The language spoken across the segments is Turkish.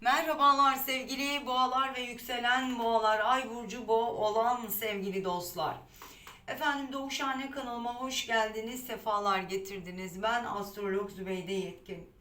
Merhabalar sevgili boğalar ve yükselen boğalar, ay burcu boğa olan sevgili dostlar. Efendim Doğuşhane kanalıma hoş geldiniz, sefalar getirdiniz. Ben astrolog Zübeyde Yetkin.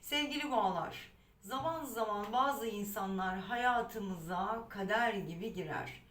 Sevgili boğalar, zaman zaman bazı insanlar hayatımıza kader gibi girer.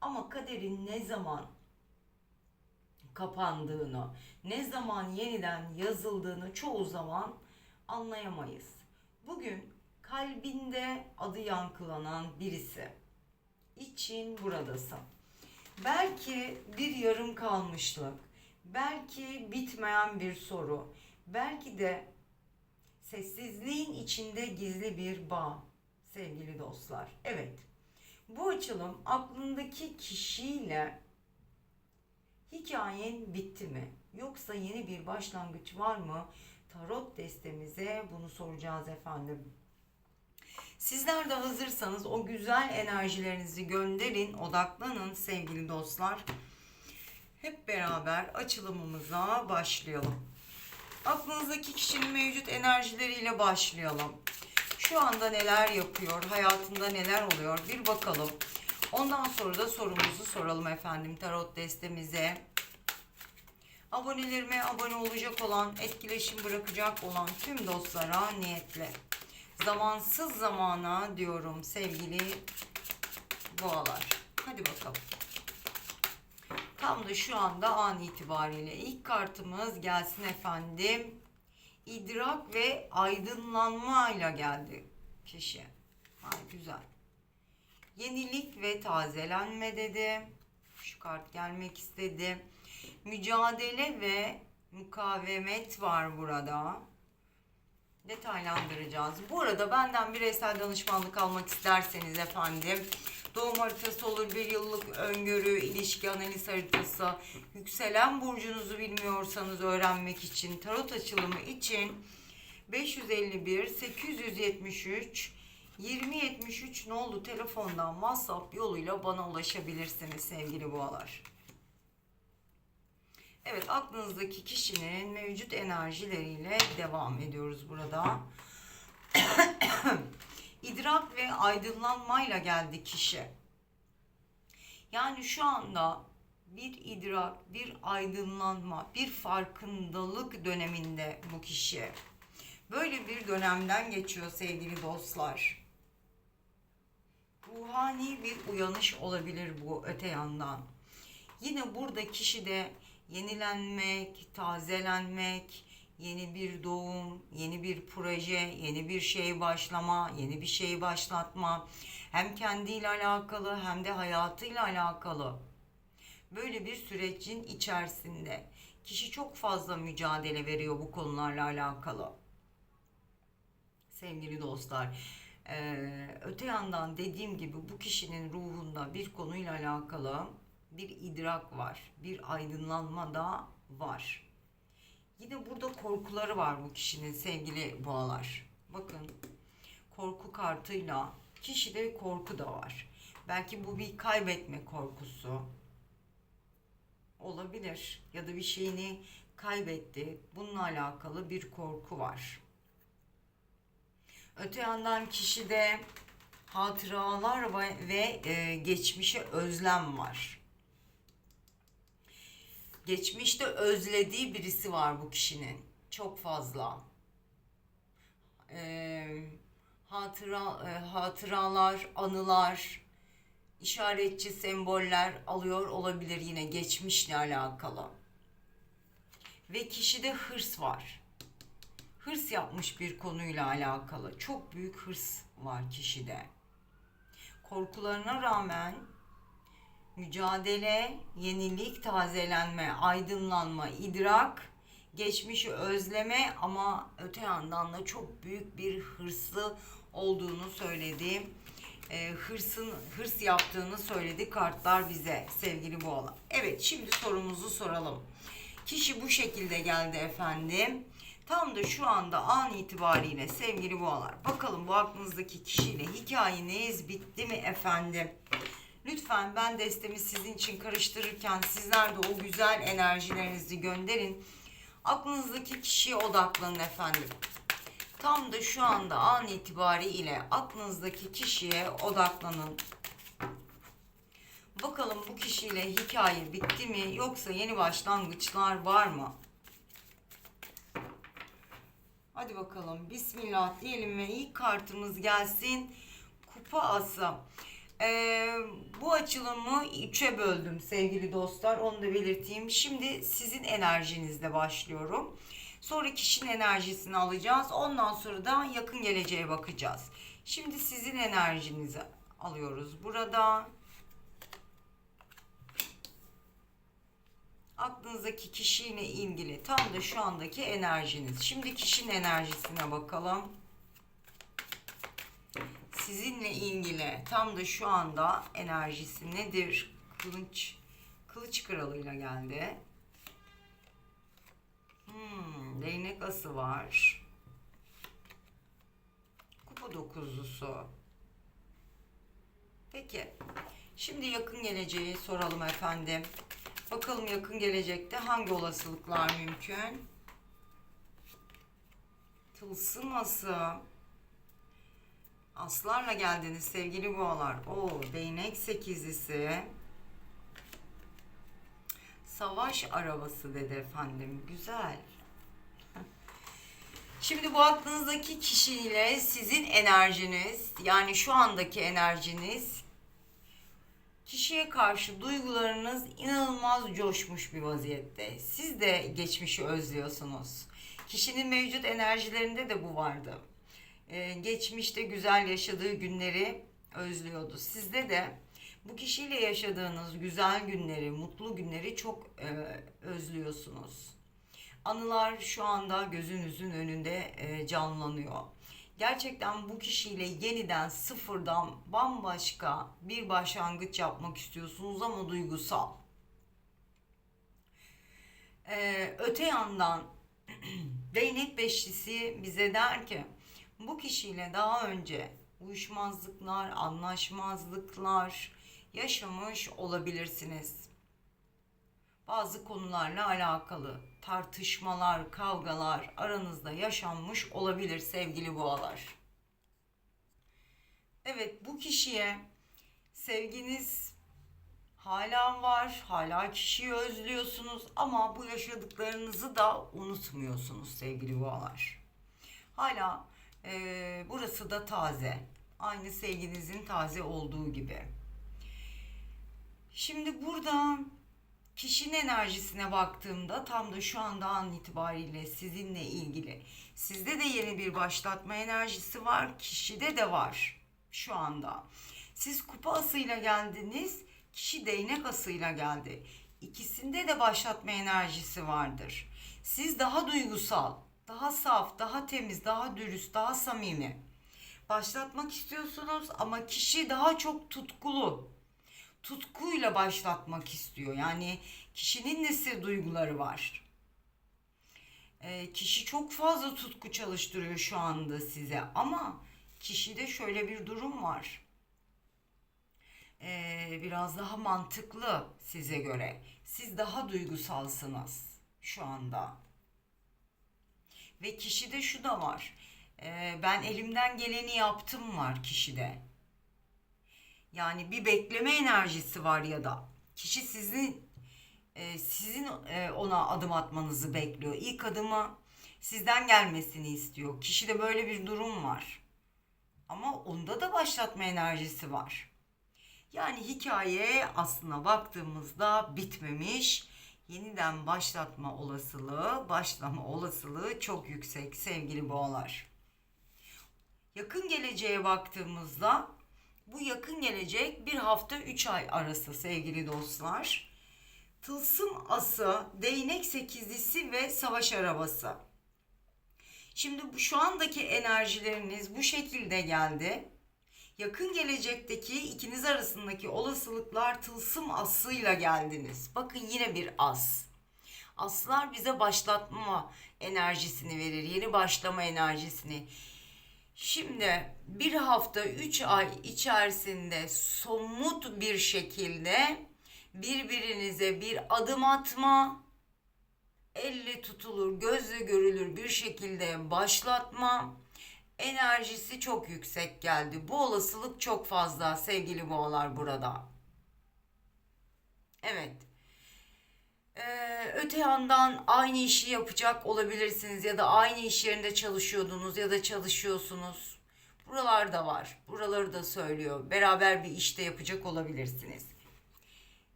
Ama kaderin ne zaman kapandığını, ne zaman yeniden yazıldığını çoğu zaman anlayamayız. Bugün kalbinde adı yankılanan birisi için buradasın. Belki bir yarım kalmışlık, belki bitmeyen bir soru, belki de sessizliğin içinde gizli bir bağ sevgili dostlar. Evet. Bu açılım aklındaki kişiyle Hikayen bitti mi? Yoksa yeni bir başlangıç var mı? Tarot destemize bunu soracağız efendim. Sizler de hazırsanız o güzel enerjilerinizi gönderin, odaklanın sevgili dostlar. Hep beraber açılımımıza başlayalım. Aklınızdaki kişinin mevcut enerjileriyle başlayalım. Şu anda neler yapıyor, hayatında neler oluyor bir bakalım. Ondan sonra da sorumuzu soralım efendim tarot destemize. Abonelerime abone olacak olan, etkileşim bırakacak olan tüm dostlara niyetle. Zamansız zamana diyorum sevgili boğalar. Hadi bakalım. Tam da şu anda an itibariyle ilk kartımız gelsin efendim. İdrak ve aydınlanmayla geldi kişi. Ay güzel. Yenilik ve tazelenme dedi. Şu kart gelmek istedi. Mücadele ve mukavemet var burada. Detaylandıracağız. Bu arada benden bireysel danışmanlık almak isterseniz efendim doğum haritası olur, bir yıllık öngörü, ilişki analiz haritası, yükselen burcunuzu bilmiyorsanız öğrenmek için, tarot açılımı için 551 873 2073 ne oldu telefondan WhatsApp yoluyla bana ulaşabilirsiniz sevgili boğalar. Evet aklınızdaki kişinin mevcut enerjileriyle devam ediyoruz burada. İdrak ve aydınlanmayla geldi kişi. Yani şu anda bir idrak, bir aydınlanma, bir farkındalık döneminde bu kişi. Böyle bir dönemden geçiyor sevgili dostlar. Ruhani bir uyanış olabilir bu öte yandan. Yine burada kişide yenilenmek, tazelenmek, yeni bir doğum, yeni bir proje, yeni bir şey başlama, yeni bir şey başlatma hem kendiyle alakalı hem de hayatıyla alakalı böyle bir sürecin içerisinde kişi çok fazla mücadele veriyor bu konularla alakalı. Sevgili dostlar, öte yandan dediğim gibi bu kişinin ruhunda bir konuyla alakalı bir idrak var, bir aydınlanma da var. Yine burada korkuları var bu kişinin sevgili boğalar. Bakın korku kartıyla kişide korku da var. Belki bu bir kaybetme korkusu olabilir ya da bir şeyini kaybetti. Bununla alakalı bir korku var. Öte yandan kişide hatıralar ve e, geçmişe özlem var. Geçmişte özlediği birisi var bu kişinin. Çok fazla. E, hatıra e, hatıralar, anılar, işaretçi semboller alıyor olabilir yine geçmişle alakalı. Ve kişide hırs var. Hırs yapmış bir konuyla alakalı. Çok büyük hırs var kişide. Korkularına rağmen mücadele, yenilik, tazelenme, aydınlanma, idrak, geçmişi özleme ama öte yandan da çok büyük bir hırslı olduğunu söyledi. E, hırsın hırs yaptığını söyledi kartlar bize sevgili boğalar. Evet şimdi sorumuzu soralım. Kişi bu şekilde geldi efendim. Tam da şu anda an itibariyle sevgili boğalar. Bakalım bu aklınızdaki kişiyle hikayeniz bitti mi efendim? Lütfen ben destemi sizin için karıştırırken sizler de o güzel enerjilerinizi gönderin. Aklınızdaki kişiye odaklanın efendim. Tam da şu anda an itibariyle aklınızdaki kişiye odaklanın. Bakalım bu kişiyle hikaye bitti mi yoksa yeni başlangıçlar var mı? Hadi bakalım Bismillah diyelim ve ilk kartımız gelsin. Kupa ası. Ee, bu açılımı üçe böldüm sevgili dostlar. Onu da belirteyim. Şimdi sizin enerjinizle başlıyorum. Sonra kişinin enerjisini alacağız. Ondan sonra da yakın geleceğe bakacağız. Şimdi sizin enerjinizi alıyoruz burada. Aklınızdaki kişiyle ilgili tam da şu andaki enerjiniz. Şimdi kişinin enerjisine bakalım. Sizinle ilgili tam da şu anda enerjisi nedir? Kılıç Kılıç kralıyla geldi. Hmm, değnek ası var. Kupa dokuzlusu. Peki. Şimdi yakın geleceği soralım efendim. Bakalım yakın gelecekte hangi olasılıklar mümkün? Tılsım ası. Aslarla geldiniz sevgili boğalar. O değnek sekizlisi. Savaş arabası dedi efendim. Güzel. Şimdi bu aklınızdaki kişiyle sizin enerjiniz yani şu andaki enerjiniz kişiye karşı duygularınız inanılmaz coşmuş bir vaziyette. Siz de geçmişi özlüyorsunuz. Kişinin mevcut enerjilerinde de bu vardı. Ee, geçmişte güzel yaşadığı günleri özlüyordu. Sizde de bu kişiyle yaşadığınız güzel günleri, mutlu günleri çok e, özlüyorsunuz. Anılar şu anda gözünüzün önünde e, canlanıyor. Gerçekten bu kişiyle yeniden sıfırdan bambaşka bir başlangıç yapmak istiyorsunuz ama duygusal. Ee, öte yandan değnek beşlisi bize der ki bu kişiyle daha önce uyuşmazlıklar, anlaşmazlıklar yaşamış olabilirsiniz. Bazı konularla alakalı tartışmalar, kavgalar aranızda yaşanmış olabilir sevgili boğalar. Evet bu kişiye sevginiz hala var, hala kişiyi özlüyorsunuz ama bu yaşadıklarınızı da unutmuyorsunuz sevgili boğalar. Hala e, burası da taze. Aynı sevginizin taze olduğu gibi. Şimdi burada kişinin enerjisine baktığımda tam da şu anda an itibariyle sizinle ilgili. Sizde de yeni bir başlatma enerjisi var. Kişide de var şu anda. Siz kupa asıyla geldiniz. Kişi değnek asıyla geldi. İkisinde de başlatma enerjisi vardır. Siz daha duygusal, daha saf, daha temiz, daha dürüst, daha samimi. Başlatmak istiyorsunuz ama kişi daha çok tutkulu. Tutkuyla başlatmak istiyor. Yani kişinin nesi duyguları var. E, kişi çok fazla tutku çalıştırıyor şu anda size ama kişide şöyle bir durum var. E, biraz daha mantıklı size göre. Siz daha duygusalsınız şu anda. Ve kişide şu da var. E, ben elimden geleni yaptım var kişide. Yani bir bekleme enerjisi var ya da kişi sizin e, sizin e, ona adım atmanızı bekliyor. İlk adımı sizden gelmesini istiyor. Kişide böyle bir durum var. Ama onda da başlatma enerjisi var. Yani hikaye aslına baktığımızda bitmemiş. Yeniden başlatma olasılığı, başlama olasılığı çok yüksek sevgili boğalar. Yakın geleceğe baktığımızda bu yakın gelecek bir hafta 3 ay arası sevgili dostlar. Tılsım ası, değnek sekizlisi ve savaş arabası. Şimdi bu şu andaki enerjileriniz bu şekilde geldi. Yakın gelecekteki ikiniz arasındaki olasılıklar tılsım asıyla geldiniz. Bakın yine bir as. Aslar bize başlatma enerjisini verir. Yeni başlama enerjisini. Şimdi bir hafta, üç ay içerisinde somut bir şekilde birbirinize bir adım atma, elle tutulur, gözle görülür bir şekilde başlatma enerjisi çok yüksek geldi. Bu olasılık çok fazla sevgili boğalar burada. Evet. Ee, öte yandan aynı işi yapacak olabilirsiniz ya da aynı iş yerinde çalışıyordunuz ya da çalışıyorsunuz. Buralar da var. Buraları da söylüyor. Beraber bir işte yapacak olabilirsiniz.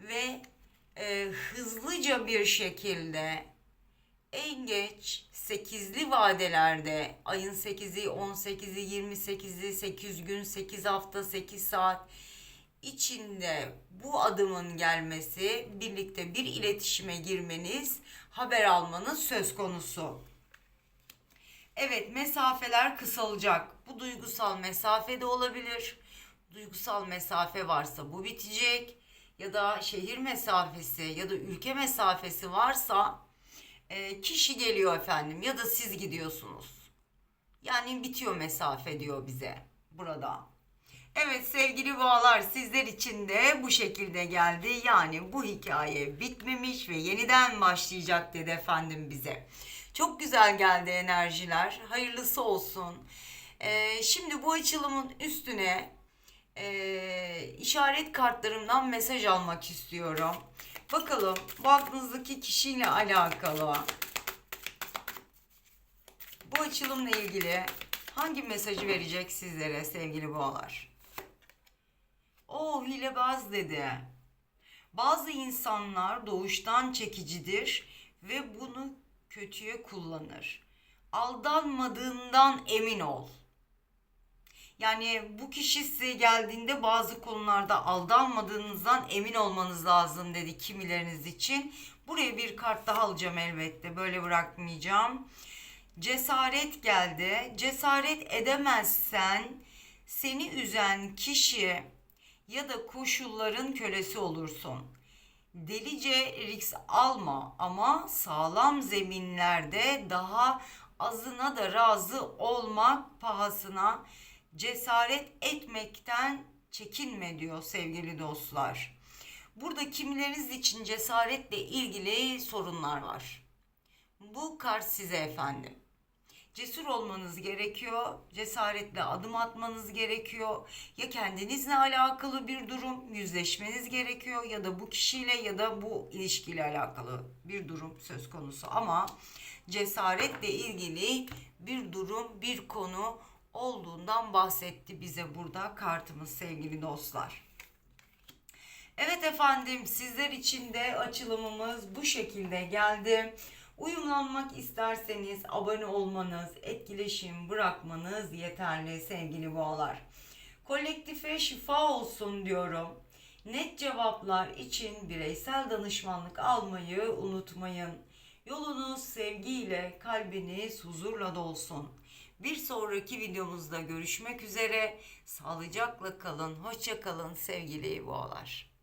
Ve e, hızlıca bir şekilde en geç 8'li vadelerde ayın 8'i, 18'i, 28'i, 8 gün, 8 hafta, 8 saat içinde bu adımın gelmesi, birlikte bir iletişime girmeniz, haber almanız söz konusu. Evet, mesafeler kısalacak. Bu duygusal mesafe de olabilir. Duygusal mesafe varsa bu bitecek. Ya da şehir mesafesi ya da ülke mesafesi varsa e, kişi geliyor efendim ya da siz gidiyorsunuz. Yani bitiyor mesafe diyor bize burada. Evet sevgili boğalar sizler için de bu şekilde geldi. Yani bu hikaye bitmemiş ve yeniden başlayacak dedi efendim bize. Çok güzel geldi enerjiler. Hayırlısı olsun. Ee, şimdi bu açılımın üstüne e, işaret kartlarımdan mesaj almak istiyorum. Bakalım bu aklınızdaki kişiyle alakalı bu açılımla ilgili hangi mesajı verecek sizlere sevgili boğalar? O hilebaz dedi. Bazı insanlar doğuştan çekicidir ve bunu kötüye kullanır. Aldanmadığından emin ol. Yani bu kişi size geldiğinde bazı konularda aldanmadığınızdan emin olmanız lazım dedi kimileriniz için. Buraya bir kart daha alacağım elbette. Böyle bırakmayacağım. Cesaret geldi. Cesaret edemezsen seni üzen kişi ya da koşulların kölesi olursun. Delice risk alma ama sağlam zeminlerde daha azına da razı olmak pahasına cesaret etmekten çekinme diyor sevgili dostlar. Burada kimileriniz için cesaretle ilgili sorunlar var. Bu kart size efendim. Cesur olmanız gerekiyor. Cesaretle adım atmanız gerekiyor. Ya kendinizle alakalı bir durum yüzleşmeniz gerekiyor ya da bu kişiyle ya da bu ilişkiyle alakalı bir durum söz konusu ama cesaretle ilgili bir durum, bir konu olduğundan bahsetti bize burada kartımız sevgili dostlar. Evet efendim sizler için de açılımımız bu şekilde geldi. Uyumlanmak isterseniz abone olmanız, etkileşim bırakmanız yeterli sevgili boğalar. Kolektife şifa olsun diyorum. Net cevaplar için bireysel danışmanlık almayı unutmayın. Yolunuz sevgiyle, kalbiniz huzurla dolsun. Bir sonraki videomuzda görüşmek üzere. Sağlıcakla kalın, hoşça kalın sevgili boğalar.